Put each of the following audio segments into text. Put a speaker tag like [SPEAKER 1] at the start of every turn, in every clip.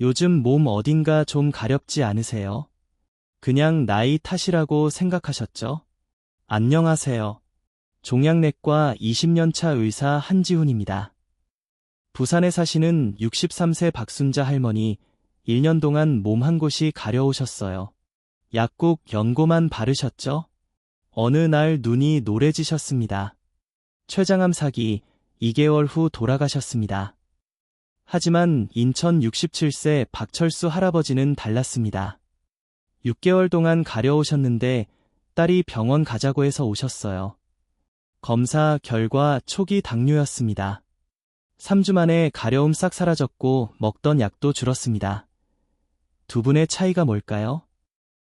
[SPEAKER 1] 요즘 몸 어딘가 좀 가렵지 않으세요? 그냥 나이 탓이라고 생각하셨죠? 안녕하세요. 종양내과 20년차 의사 한지훈입니다. 부산에 사시는 63세 박순자 할머니 1년 동안 몸 한 곳이 가려우셨어요. 약국 연고만 바르셨죠? 어느 날 눈이 노래지셨습니다. 췌장암 사기 2개월 후 돌아가셨습니다. 하지만 인천 67세 박철수 할아버지는 달랐습니다. 6개월 동안 가려우셨는데 딸이 병원 가자고 해서 오셨어요. 검사 결과 초기 당뇨였습니다. 3주 만에 가려움 싹 사라졌고 먹던 약도 줄었습니다. 두 분의 차이가 뭘까요?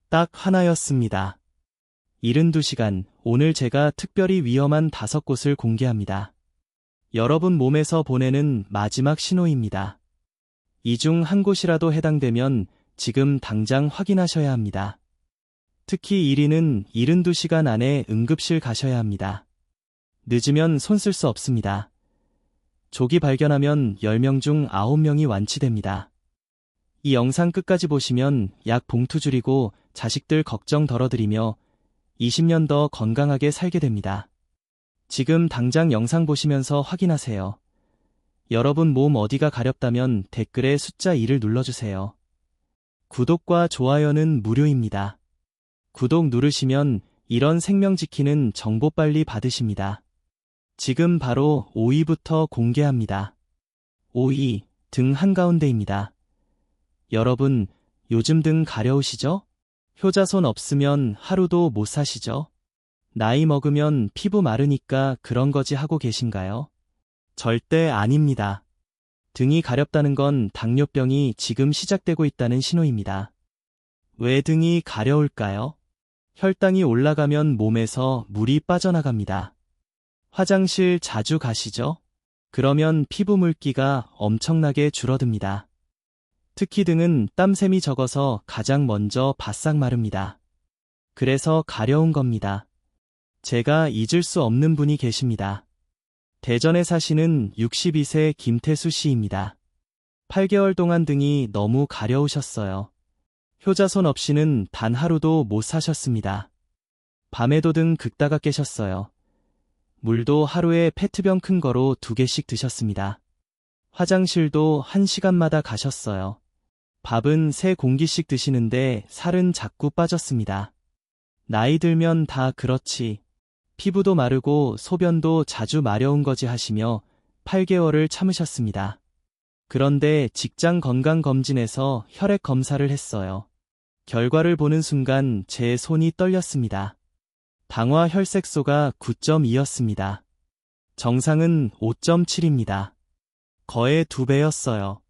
[SPEAKER 1] 딱 하나였습니다. 72시간, 오늘 제가 특별히 위험한 다섯 곳을 공개합니다. 여러분 몸에서 보내는 마지막 신호입니다. 이 중 한 곳이라도 해당되면 지금 당장 확인하셔야 합니다. 특히 1위는 72시간 안에 응급실 가셔야 합니다. 늦으면 손 쓸 수 없습니다. 조기 발견하면 10명 중 9명이 완치됩니다. 이 영상 끝까지 보시면 약 봉투 줄이고 자식들 걱정 덜어드리며 20년 더 건강하게 살게 됩니다. 지금 당장 영상 보시면서 확인하세요. 여러분 몸 어디가 가렵다면 댓글에 숫자 2를 눌러주세요. 구독과 좋아요는 무료입니다. 구독 누르시면 이런 생명 지키는 정보 빨리 받으십니다. 지금 바로 5위부터 공개합니다. 5위, 등 한가운데입니다. 여러분, 요즘 등 가려우시죠? 효자손 없으면 하루도 못 사시죠? 나이 먹으면 피부 마르니까 그런 거지 하고 계신가요? 절대 아닙니다. 등이 가렵다는 건 당뇨병이 지금 시작되고 있다는 신호입니다. 왜 등이 가려울까요? 혈당이 올라가면 몸에서 물이 빠져나갑니다. 화장실 자주 가시죠? 그러면 피부 물기가 엄청나게 줄어듭니다. 특히 등은 땀샘이 적어서 가장 먼저 바싹 마릅니다. 그래서 가려운 겁니다. 제가 잊을 수 없는 분이 계십니다. 대전에 사시는 62세 김태수 씨입니다. 8개월 동안 등이 너무 가려우셨어요. 효자손 없이는 단 하루도 못 사셨습니다. 밤에도 등 긁다가 깨셨어요. 물도 하루에 페트병 큰 거로 두 개씩 드셨습니다. 화장실도 한 시간마다 가셨어요. 밥은 세 공기씩 드시는데 살은 자꾸 빠졌습니다. 나이 들면 다 그렇지. 피부도 마르고 소변도 자주 마려운 거지 하시며 8개월을 참으셨습니다. 그런데 직장 건강검진에서 혈액 검사를 했어요. 결과를 보는 순간 제 손이 떨렸습니다. 당화 혈색소가 9.2였습니다. 정상은 5.7입니다. 거의 두 배였어요.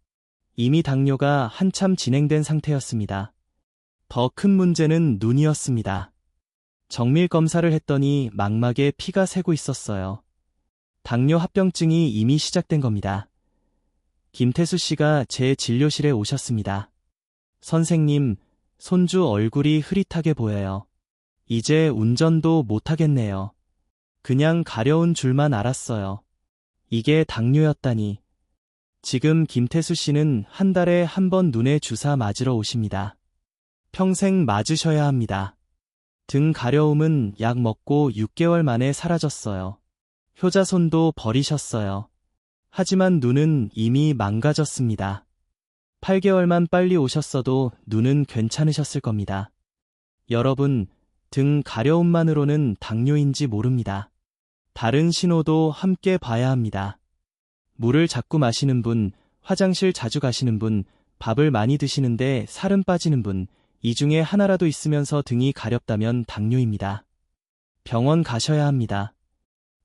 [SPEAKER 1] 이미 당뇨가 한참 진행된 상태였습니다. 더 큰 문제는 눈이었습니다. 정밀 검사를 했더니 망막에 피가 새고 있었어요. 당뇨 합병증이 이미 시작된 겁니다. 김태수 씨가 제 진료실에 오셨습니다. 선생님, 손주 얼굴이 흐릿하게 보여요. 이제 운전도 못하겠네요. 그냥 가려운 줄만 알았어요. 이게 당뇨였다니. 지금 김태수 씨는 한 달에 한 번 눈에 주사 맞으러 오십니다. 평생 맞으셔야 합니다. 등 가려움은 약 먹고 6개월 만에 사라졌어요. 효자손도 버리셨어요. 하지만 눈은 이미 망가졌습니다. 8개월만 빨리 오셨어도 눈은 괜찮으셨을 겁니다. 여러분, 등 가려움만으로는 당뇨인지 모릅니다. 다른 신호도 함께 봐야 합니다. 물을 자꾸 마시는 분, 화장실 자주 가시는 분, 밥을 많이 드시는데 살은 빠지는 분, 이 중에 하나라도 있으면서 등이 가렵다면 당뇨입니다. 병원 가셔야 합니다.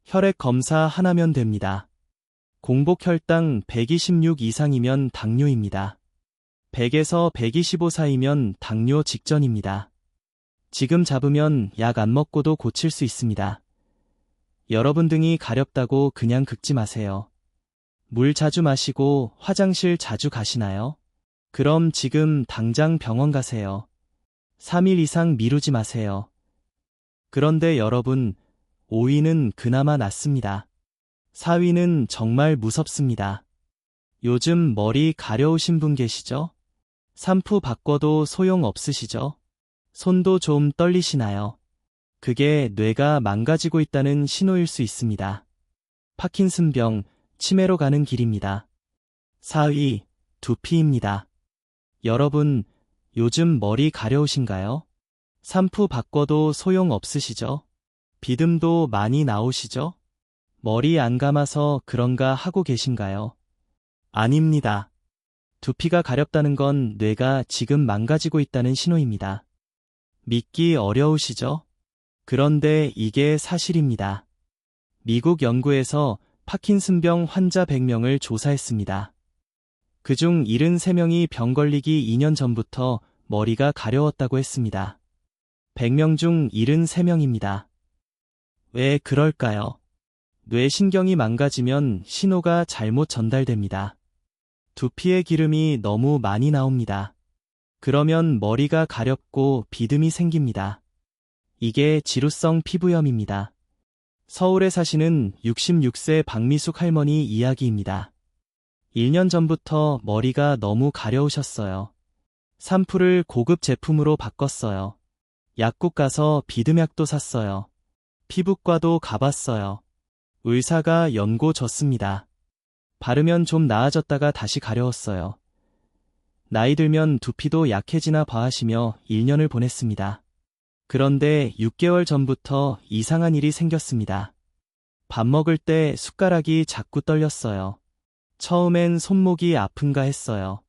[SPEAKER 1] 혈액 검사 하나면 됩니다. 공복 혈당 126 이상이면 당뇨입니다. 100에서 125 사이면 당뇨 직전입니다. 지금 잡으면 약 안 먹고도 고칠 수 있습니다. 여러분 등이 가렵다고 그냥 긁지 마세요. 물 자주 마시고 화장실 자주 가시나요? 그럼 지금 당장 병원 가세요. 3일 이상 미루지 마세요. 그런데 여러분, 5위는 그나마 낫습니다. 4위는 정말 무섭습니다. 요즘 머리 가려우신 분 계시죠? 산푸 바꿔도 소용 없으시죠? 손도 좀 떨리시나요? 그게 뇌가 망가지고 있다는 신호일 수 있습니다. 파킨슨병, 치매로 가는 길입니다. 4위, 두피입니다. 여러분, 요즘 머리 가려우신가요? 산푸 바꿔도 소용 없으시죠? 비듬도 많이 나오시죠? 머리 안 감아서 그런가 하고 계신가요? 아닙니다. 두피가 가렵다는 건 뇌가 지금 망가지고 있다는 신호입니다. 믿기 어려우시죠? 그런데 이게 사실입니다. 미국 연구에서 파킨슨병 환자 100명을 조사했습니다. 그중 73명이 병 걸리기 2년 전부터 머리가 가려웠다고 했습니다. 100명 중 73명입니다. 왜 그럴까요? 뇌신경이 망가지면 신호가 잘못 전달됩니다. 두피에 기름이 너무 많이 나옵니다. 그러면 머리가 가렵고 비듬이 생깁니다. 이게 지루성 피부염입니다. 서울에 사시는 66세 박미숙 할머니 이야기입니다. 1년 전부터 머리가 너무 가려우셨어요. 산풀을 고급 제품으로 바꿨어요. 약국 가서 비듬약도 샀어요. 피부과도 가봤어요. 의사가 연고 줬습니다. 바르면 좀 나아졌다가 다시 가려웠어요. 나이 들면 두피도 약해지나 봐 하시며 1년을 보냈습니다. 그런데 6개월 전부터 이상한 일이 생겼습니다. 밥 먹을 때 숟가락이 자꾸 떨렸어요. 처음엔 손목이 아픈가 했어요.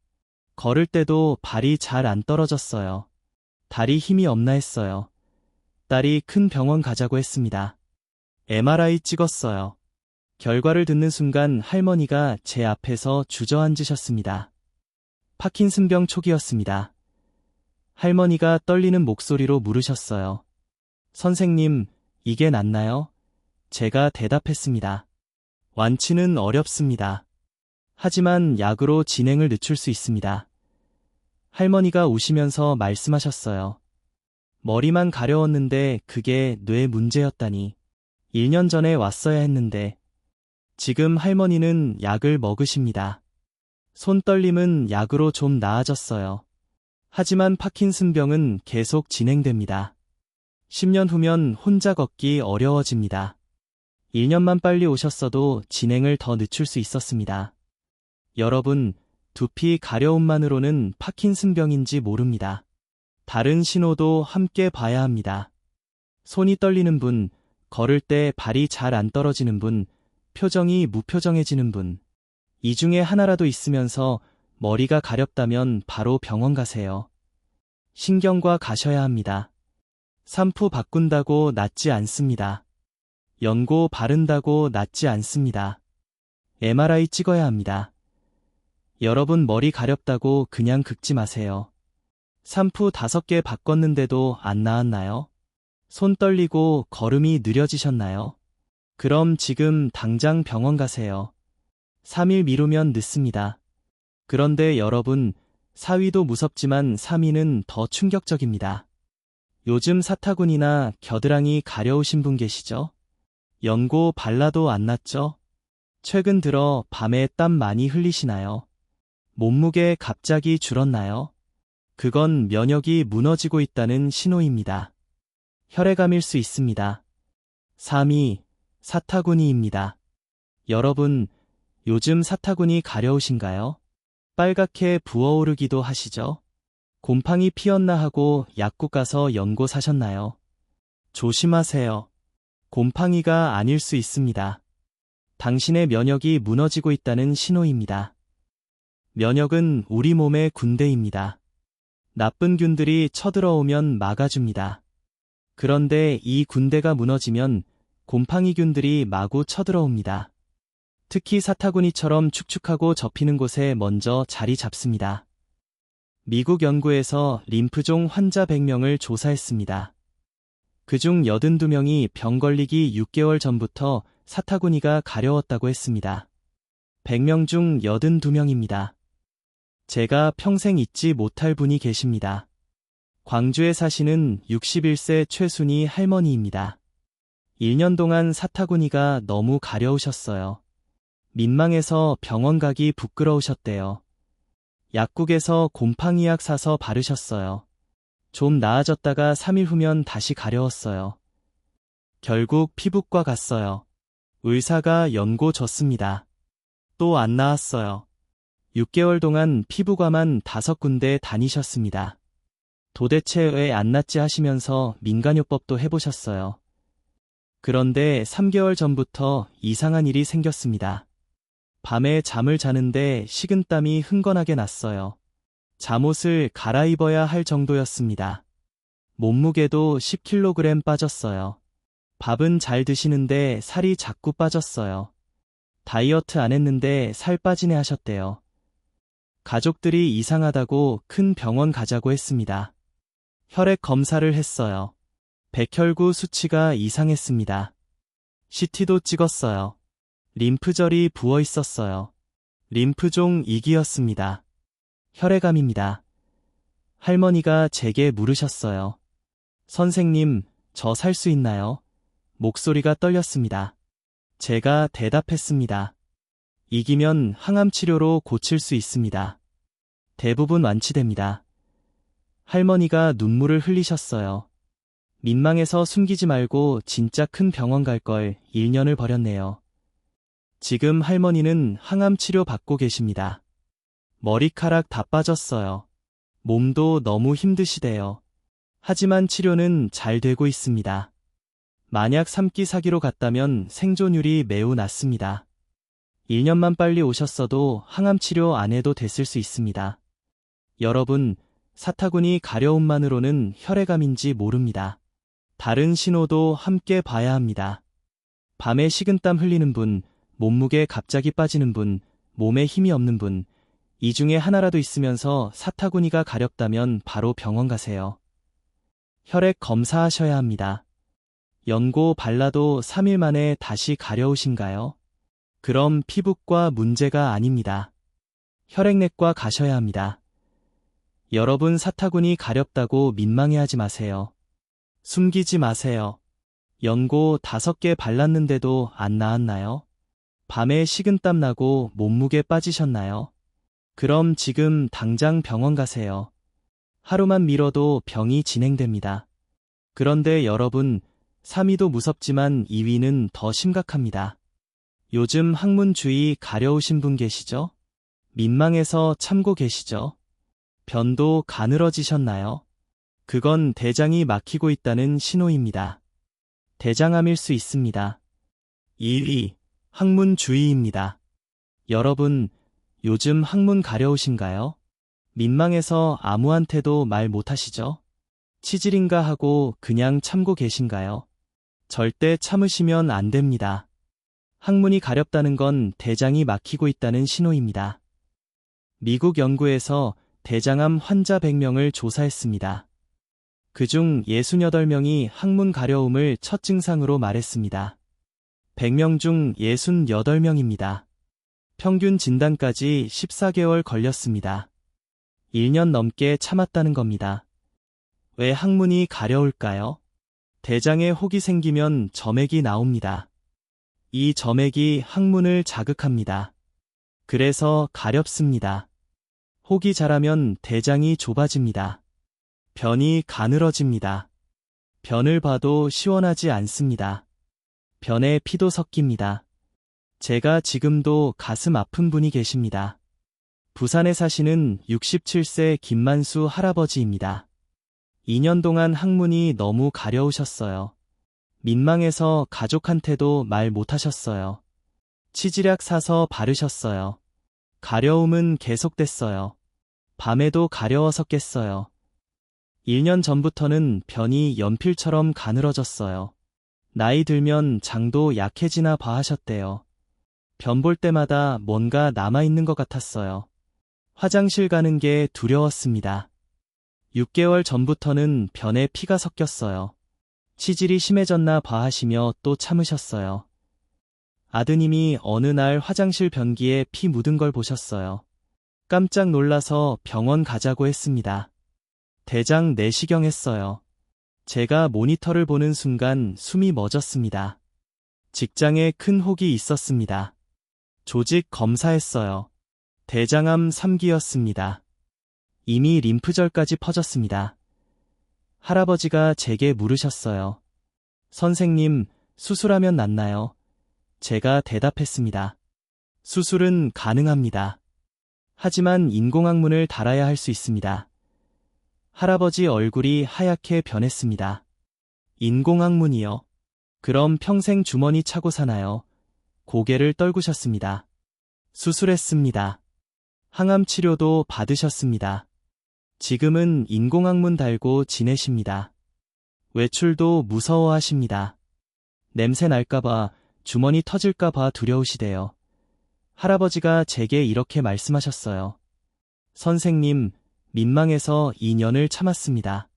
[SPEAKER 1] 걸을 때도 발이 잘 안 떨어졌어요. 다리 힘이 없나 했어요. 딸이 큰 병원 가자고 했습니다. MRI 찍었어요. 결과를 듣는 순간 할머니가 제 앞에서 주저앉으셨습니다. 파킨슨병 초기였습니다. 할머니가 떨리는 목소리로 물으셨어요. 선생님, 이게 낫나요? 제가 대답했습니다. 완치는 어렵습니다. 하지만 약으로 진행을 늦출 수 있습니다. 할머니가 우시면서 말씀하셨어요. 머리만 가려웠는데 그게 뇌 문제였다니. 1년 전에 왔어야 했는데 지금 할머니는 약을 먹으십니다. 손떨림은 약으로 좀 나아졌어요. 하지만 파킨슨병은 계속 진행됩니다. 10년 후면 혼자 걷기 어려워집니다. 1년만 빨리 오셨어도 진행을 더 늦출 수 있었습니다. 여러분, 두피 가려움만으로는 파킨슨병인지 모릅니다. 다른 신호도 함께 봐야 합니다. 손이 떨리는 분, 걸을 때 발이 잘 안 떨어지는 분, 표정이 무표정해지는 분. 이 중에 하나라도 있으면서 머리가 가렵다면 바로 병원 가세요. 신경과 가셔야 합니다. 산푸 바꾼다고 낫지 않습니다. 연고 바른다고 낫지 않습니다. MRI 찍어야 합니다. 여러분 머리 가렵다고 그냥 긁지 마세요. 산푸 다섯 개 바꿨는데도 안 나았나요? 손 떨리고 걸음이 느려지셨나요? 그럼 지금 당장 병원 가세요. 3일 미루면 늦습니다. 그런데 여러분, 4위도 무섭지만 3위는 더 충격적입니다. 요즘 사타구니나 겨드랑이 가려우신 분 계시죠? 연고 발라도 안 났죠? 최근 들어 밤에 땀 많이 흘리시나요? 몸무게 갑자기 줄었나요? 그건 면역이 무너지고 있다는 신호입니다. 혈액암일 수 있습니다. 3위, 사타구니입니다. 여러분, 요즘 사타구니 가려우신가요? 빨갛게 부어오르기도 하시죠? 곰팡이 피었나 하고 약국 가서 연고 사셨나요? 조심하세요. 곰팡이가 아닐 수 있습니다. 당신의 면역이 무너지고 있다는 신호입니다. 면역은 우리 몸의 군대입니다. 나쁜 균들이 쳐들어오면 막아줍니다. 그런데 이 군대가 무너지면 곰팡이균들이 마구 쳐들어옵니다. 특히 사타구니처럼 축축하고 접히는 곳에 먼저 자리 잡습니다. 미국 연구에서 림프종 환자 100명을 조사했습니다. 그중 82명이 병 걸리기 6개월 전부터 사타구니가 가려웠다고 했습니다. 100명 중 82명입니다. 제가 평생 잊지 못할 분이 계십니다. 광주에 사시는 61세 최순희 할머니입니다. 1년 동안 사타구니가 너무 가려우셨어요. 민망해서 병원 가기 부끄러우셨대요. 약국에서 곰팡이약 사서 바르셨어요. 좀 나아졌다가 3일 후면 다시 가려웠어요. 결국 피부과 갔어요. 의사가 연고 줬습니다. 또 안 나았어요. 6개월 동안 피부과만 다섯 군데 다니셨습니다. 도대체 왜 안 낫지 하시면서 민간요법도 해보셨어요. 그런데 3개월 전부터 이상한 일이 생겼습니다. 밤에 잠을 자는데 식은땀이 흥건하게 났어요. 잠옷을 갈아입어야 할 정도였습니다. 몸무게도 10kg 빠졌어요. 밥은 잘 드시는데 살이 자꾸 빠졌어요. 다이어트 안 했는데 살 빠지네 하셨대요. 가족들이 이상하다고 큰 병원 가자고 했습니다. 혈액 검사를 했어요. 백혈구 수치가 이상했습니다. CT도 찍었어요. 림프절이 부어 있었어요. 림프종 2기였습니다. 혈액암입니다. 할머니가 제게 물으셨어요. 선생님, 저 살 수 있나요? 목소리가 떨렸습니다. 제가 대답했습니다. 이기면 항암 치료로 고칠 수 있습니다. 대부분 완치됩니다. 할머니가 눈물을 흘리셨어요. 민망해서 숨기지 말고 진짜 큰 병원 갈 걸 1년을 버렸네요. 지금 할머니는 항암 치료 받고 계십니다. 머리카락 다 빠졌어요. 몸도 너무 힘드시대요. 하지만 치료는 잘 되고 있습니다. 만약 3기 사기로 갔다면 생존율이 매우 낮습니다. 1년만 빨리 오셨어도 항암 치료 안 해도 됐을 수 있습니다. 여러분, 사타구니 가려움만으로는 혈액암인지 모릅니다. 다른 신호도 함께 봐야 합니다. 밤에 식은땀 흘리는 분, 몸무게 갑자기 빠지는 분, 몸에 힘이 없는 분, 이 중에 하나라도 있으면서 사타구니가 가렵다면 바로 병원 가세요. 혈액 검사하셔야 합니다. 연고 발라도 3일 만에 다시 가려우신가요? 그럼 피부과 문제가 아닙니다. 혈액내과 가셔야 합니다. 여러분 사타구니 가렵다고 민망해하지 마세요. 숨기지 마세요. 연고 다섯 개 발랐는데도 안 나았나요? 밤에 식은땀 나고 몸무게 빠지셨나요? 그럼 지금 당장 병원 가세요. 하루만 미뤄도 병이 진행됩니다. 그런데 여러분, 3위도 무섭지만 2위는 더 심각합니다. 요즘 학문 주의 가려우신 분 계시죠? 민망해서 참고 계시죠? 변도 가늘어지셨나요? 그건 대장이 막히고 있다는 신호입니다. 대장암일 수 있습니다. 1위, 학문 주의입니다. 여러분, 요즘 학문 가려우신가요? 민망해서 아무한테도 말 못하시죠? 치질인가 하고 그냥 참고 계신가요? 절대 참으시면 안 됩니다. 학문이 가렵다는 건 대장이 막히고 있다는 신호입니다. 미국 연구에서 대장암 환자 100명을 조사했습니다. 그중 68명이 항문 가려움을 첫 증상으로 말했습니다. 100명 중 68명입니다. 평균 진단까지 14개월 걸렸습니다. 1년 넘게 참았다는 겁니다. 왜 항문이 가려울까요? 대장에 혹이 생기면 점액이 나옵니다. 이 점액이 항문을 자극합니다. 그래서 가렵습니다. 혹이 자라면 대장이 좁아집니다. 변이 가늘어집니다. 변을 봐도 시원하지 않습니다. 변에 피도 섞입니다. 제가 지금도 가슴 아픈 분이 계십니다. 부산에 사시는 67세 김만수 할아버지입니다. 2년 동안 항문이 너무 가려우셨어요. 민망해서 가족한테도 말 못하셨어요. 치질약 사서 바르셨어요. 가려움은 계속됐어요. 밤에도 가려워서 깼어요. 1년 전부터는 변이 연필처럼 가늘어졌어요. 나이 들면 장도 약해지나 봐 하셨대요. 변 볼 때마다 뭔가 남아있는 것 같았어요. 화장실 가는 게 두려웠습니다. 6개월 전부터는 변에 피가 섞였어요. 치질이 심해졌나 봐 하시며 또 참으셨어요. 아드님이 어느 날 화장실 변기에 피 묻은 걸 보셨어요. 깜짝 놀라서 병원 가자고 했습니다. 대장 내시경 했어요. 제가 모니터를 보는 순간 숨이 멎었습니다. 직장에 큰 혹이 있었습니다. 조직 검사했어요. 대장암 3기였습니다. 이미 림프절까지 퍼졌습니다. 할아버지가 제게 물으셨어요. 선생님, 수술하면 낫나요? 제가 대답했습니다. 수술은 가능합니다. 하지만 인공항문을 달아야 할 수 있습니다. 할아버지 얼굴이 하얗게 변했습니다. 인공항문이요. 그럼 평생 주머니 차고 사나요? 고개를 떨구셨습니다. 수술했습니다. 항암 치료도 받으셨습니다. 지금은 인공항문 달고 지내십니다. 외출도 무서워하십니다. 냄새 날까봐 주머니 터질까봐 두려우시대요. 할아버지가 제게 이렇게 말씀하셨어요. 선생님, 민망해서 2년을 참았습니다.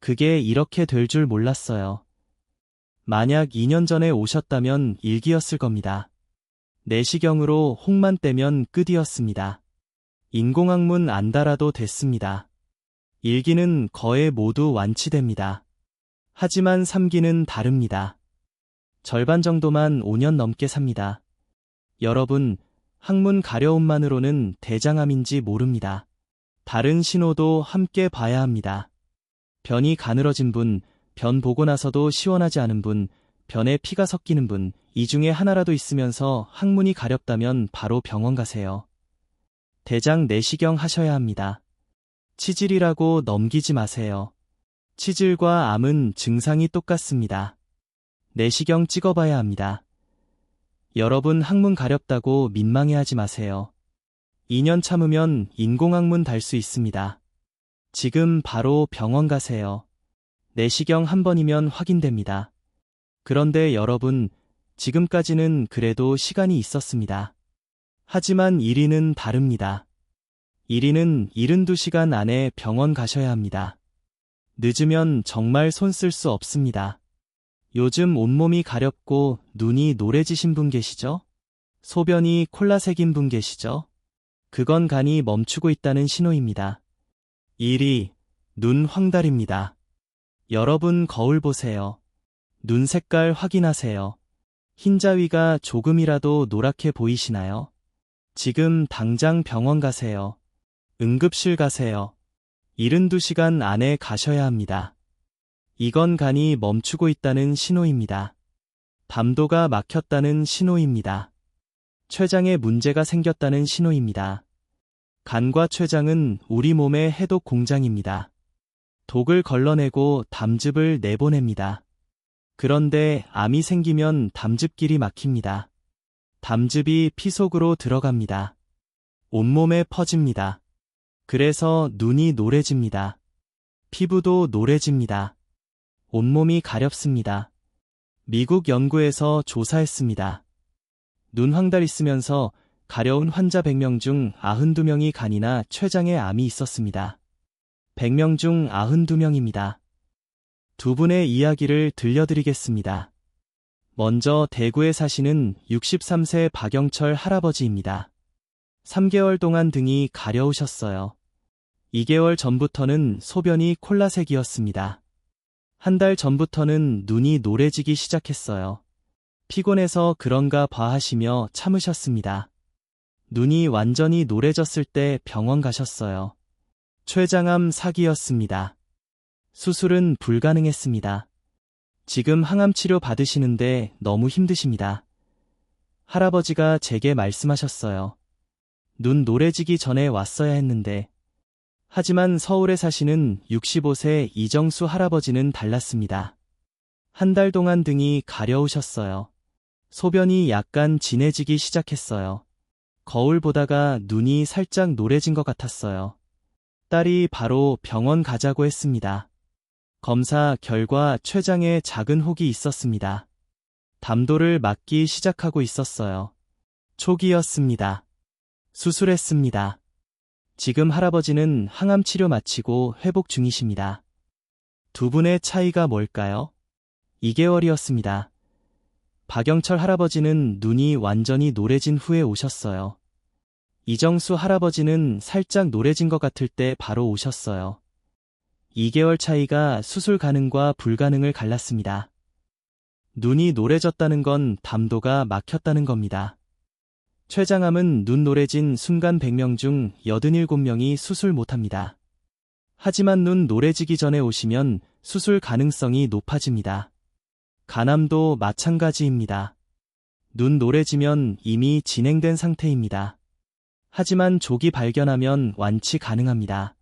[SPEAKER 1] 그게 이렇게 될 줄 몰랐어요. 만약 2년 전에 오셨다면 일기였을 겁니다. 내시경으로 홍만 떼면 끝이었습니다. 인공항문 안 달아도 됐습니다. 일기는 거의 모두 완치됩니다. 하지만 3기는 다릅니다. 절반 정도만 5년 넘게 삽니다. 여러분, 항문 가려움만으로는 대장암인지 모릅니다. 다른 신호도 함께 봐야 합니다. 변이 가늘어진 분, 변 보고 나서도 시원하지 않은 분, 변에 피가 섞이는 분, 이 중에 하나라도 있으면서 항문이 가렵다면 바로 병원 가세요. 대장 내시경 하셔야 합니다. 치질이라고 넘기지 마세요. 치질과 암은 증상이 똑같습니다. 내시경 찍어봐야 합니다. 여러분 항문 가렵다고 민망해하지 마세요. 2년 참으면 인공항문 달 수 있습니다. 지금 바로 병원 가세요. 내시경 한 번이면 확인됩니다. 그런데 여러분, 지금까지는 그래도 시간이 있었습니다. 하지만 1위는 다릅니다. 1위는 72시간 안에 병원 가셔야 합니다. 늦으면 정말 손 쓸 수 없습니다. 요즘 온몸이 가렵고 눈이 노래지신 분 계시죠? 소변이 콜라색인 분 계시죠? 그건 간이 멈추고 있다는 신호입니다. 1위, 눈 황달입니다. 여러분 거울 보세요. 눈 색깔 확인하세요. 흰자위가 조금이라도 노랗게 보이시나요? 지금 당장 병원 가세요. 응급실 가세요. 72시간 안에 가셔야 합니다. 이건 간이 멈추고 있다는 신호입니다. 담도가 막혔다는 신호입니다. 췌장에 문제가 생겼다는 신호입니다. 간과 췌장은 우리 몸의 해독 공장입니다. 독을 걸러내고 담즙을 내보냅니다. 그런데 암이 생기면 담즙길이 막힙니다. 담즙이 피 속으로 들어갑니다. 온몸에 퍼집니다. 그래서 눈이 노래집니다. 피부도 노래집니다. 온몸이 가렵습니다. 미국 연구에서 조사했습니다. 눈 황달 있으면서 가려운 환자 100명 중 92명이 간이나 췌장에 암이 있었습니다. 100명 중 92명입니다. 두 분의 이야기를 들려드리겠습니다. 먼저 대구에 사시는 63세 박영철 할아버지입니다. 3개월 동안 등이 가려우셨어요. 2개월 전부터는 소변이 콜라색이었습니다. 한 달 전부터는 눈이 노래지기 시작했어요. 피곤해서 그런가 봐 하시며 참으셨습니다. 눈이 완전히 노래졌을 때 병원 가셨어요. 췌장암 사기였습니다. 수술은 불가능했습니다. 지금 항암 치료 받으시는데 너무 힘드십니다. 할아버지가 제게 말씀하셨어요. 눈 노래지기 전에 왔어야 했는데 하지만 서울에 사시는 65세 이정수 할아버지는 달랐습니다. 한 달 동안 등이 가려우셨어요. 소변이 약간 진해지기 시작했어요. 거울 보다가 눈이 살짝 노래진 것 같았어요. 딸이 바로 병원 가자고 했습니다. 검사 결과 췌장에 작은 혹이 있었습니다. 담도를 막기 시작하고 있었어요. 초기였습니다. 수술했습니다. 지금 할아버지는 항암 치료 마치고 회복 중이십니다. 두 분의 차이가 뭘까요? 2개월이었습니다. 박영철 할아버지는 눈이 완전히 노래진 후에 오셨어요. 이정수 할아버지는 살짝 노래진 것 같을 때 바로 오셨어요. 2개월 차이가 수술 가능과 불가능을 갈랐습니다. 눈이 노래졌다는 건 담도가 막혔다는 겁니다. 췌장암은 눈 노래진 순간 100명 중 87명이 수술 못합니다. 하지만 눈 노래지기 전에 오시면 수술 가능성이 높아집니다. 간암도 마찬가지입니다. 눈 노래지면 이미 진행된 상태입니다. 하지만 조기 발견하면 완치 가능합니다.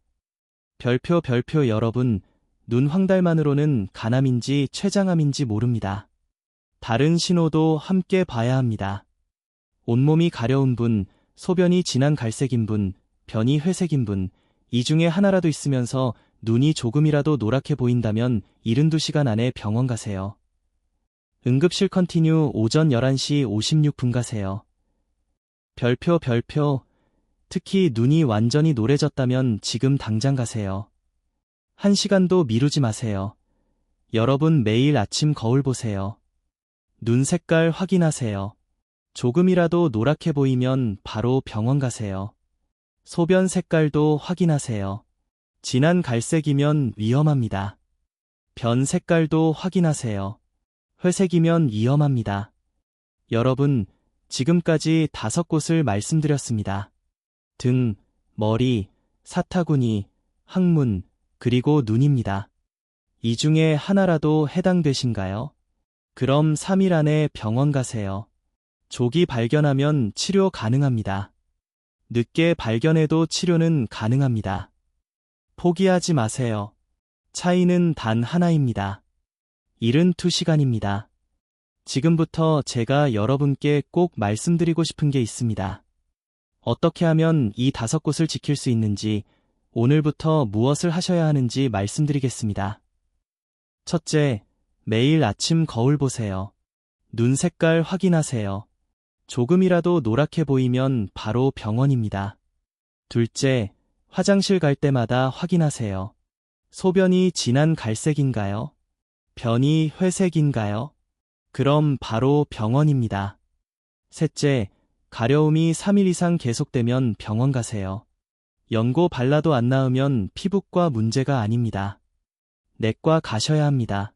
[SPEAKER 1] 별표 별표 여러분, 눈 황달만으로는 간암인지 췌장암인지 모릅니다. 다른 신호도 함께 봐야 합니다. 온몸이 가려운 분, 소변이 진한 갈색인 분, 변이 회색인 분, 이 중에 하나라도 있으면서 눈이 조금이라도 노랗게 보인다면 72시간 안에 병원 가세요. 응급실 컨티뉴 오전 11시 56분 가세요. 별표 별표 특히 눈이 완전히 노래졌다면 지금 당장 가세요. 한 시간도 미루지 마세요. 여러분 매일 아침 거울 보세요. 눈 색깔 확인하세요. 조금이라도 노랗게 보이면 바로 병원 가세요. 소변 색깔도 확인하세요. 진한 갈색이면 위험합니다. 변 색깔도 확인하세요. 회색이면 위험합니다. 여러분, 지금까지 다섯 곳을 말씀드렸습니다. 등, 머리, 사타구니, 항문, 그리고 눈입니다. 이 중에 하나라도 해당되신가요? 그럼 3일 안에 병원 가세요. 조기 발견하면 치료 가능합니다. 늦게 발견해도 치료는 가능합니다. 포기하지 마세요. 차이는 단 하나입니다. 72시간입니다. 지금부터 제가 여러분께 꼭 말씀드리고 싶은 게 있습니다. 어떻게 하면 이 다섯 곳을 지킬 수 있는지, 오늘부터 무엇을 하셔야 하는지 말씀드리겠습니다. 첫째, 매일 아침 거울 보세요. 눈 색깔 확인하세요. 조금이라도 노랗게 보이면 바로 병원입니다. 둘째, 화장실 갈 때마다 확인하세요. 소변이 진한 갈색인가요? 변이 회색인가요? 그럼 바로 병원입니다. 셋째, 가려움이 3일 이상 계속되면 병원 가세요. 연고 발라도 안 나으면 피부과 문제가 아닙니다. 내과 가셔야 합니다.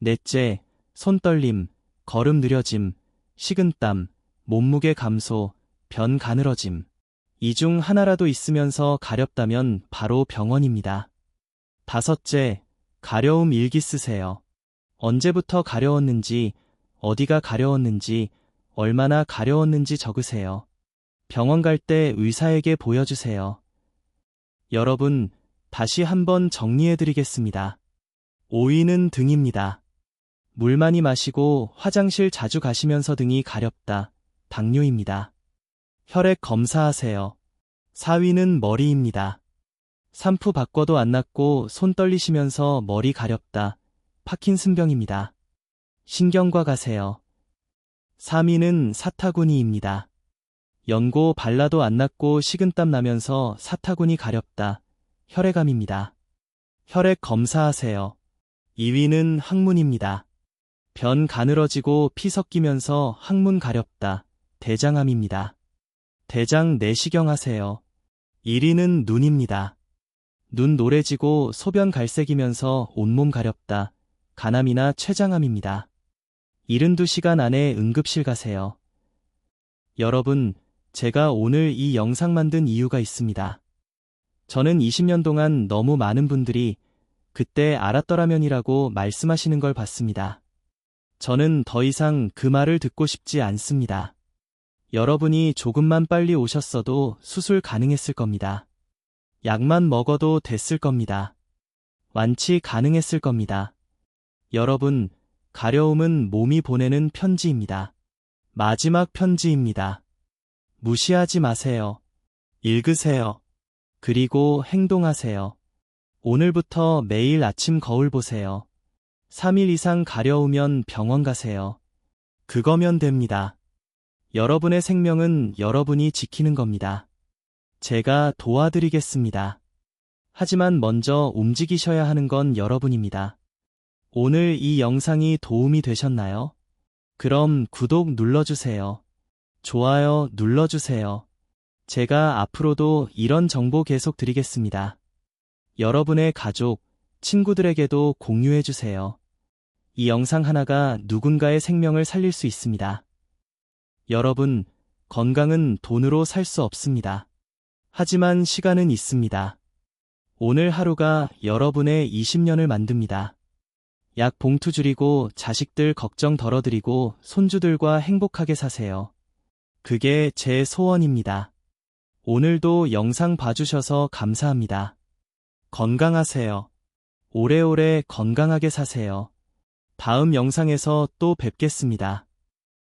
[SPEAKER 1] 넷째, 손떨림, 걸음 느려짐, 식은땀, 몸무게 감소, 변 가늘어짐. 이 중 하나라도 있으면서 가렵다면 바로 병원입니다. 다섯째, 가려움 일기 쓰세요. 언제부터 가려웠는지, 어디가 가려웠는지, 얼마나 가려웠는지 적으세요. 병원 갈 때 의사에게 보여주세요. 여러분, 다시 한번 정리해드리겠습니다. 5위는 등입니다. 물 많이 마시고 화장실 자주 가시면서 등이 가렵다. 당뇨입니다. 혈액 검사하세요. 4위는 머리입니다. 산푸 바꿔도 안 낫고 손 떨리시면서 머리 가렵다. 파킨슨병입니다. 신경과 가세요. 3위는 사타구니입니다. 연고 발라도 안 낫고 식은땀 나면서 사타구니 가렵다. 혈액암입니다. 혈액 검사하세요. 2위는 항문입니다. 변 가늘어지고 피 섞이면서 항문 가렵다. 대장암입니다. 대장 내시경 하세요. 1위는 눈입니다. 눈 노래지고 소변 갈색이면서 온몸 가렵다. 간암이나 췌장암입니다. 72시간 안에 응급실 가세요. 여러분, 제가 오늘 이 영상 만든 이유가 있습니다. 저는 20년 동안 너무 많은 분들이 그때 알았더라면이라고 말씀하시는 걸 봤습니다. 저는 더 이상 그 말을 듣고 싶지 않습니다. 여러분이 조금만 빨리 오셨어도 수술 가능했을 겁니다. 약만 먹어도 됐을 겁니다. 완치 가능했을 겁니다. 여러분, 가려움은 몸이 보내는 편지입니다. 마지막 편지입니다. 무시하지 마세요. 읽으세요. 그리고 행동하세요. 오늘부터 매일 아침 거울 보세요. 3일 이상 가려우면 병원 가세요. 그거면 됩니다. 여러분의 생명은 여러분이 지키는 겁니다. 제가 도와드리겠습니다. 하지만 먼저 움직이셔야 하는 건 여러분입니다. 오늘 이 영상이 도움이 되셨나요? 그럼 구독 눌러주세요. 좋아요 눌러주세요. 제가 앞으로도 이런 정보 계속 드리겠습니다. 여러분의 가족, 친구들에게도 공유해주세요. 이 영상 하나가 누군가의 생명을 살릴 수 있습니다. 여러분, 건강은 돈으로 살 수 없습니다. 하지만 시간은 있습니다. 오늘 하루가 여러분의 20년을 만듭니다. 약 봉투 줄이고 자식들 걱정 덜어드리고 손주들과 행복하게 사세요. 그게 제 소원입니다. 오늘도 영상 봐주셔서 감사합니다. 건강하세요. 오래오래 건강하게 사세요. 다음 영상에서 또 뵙겠습니다.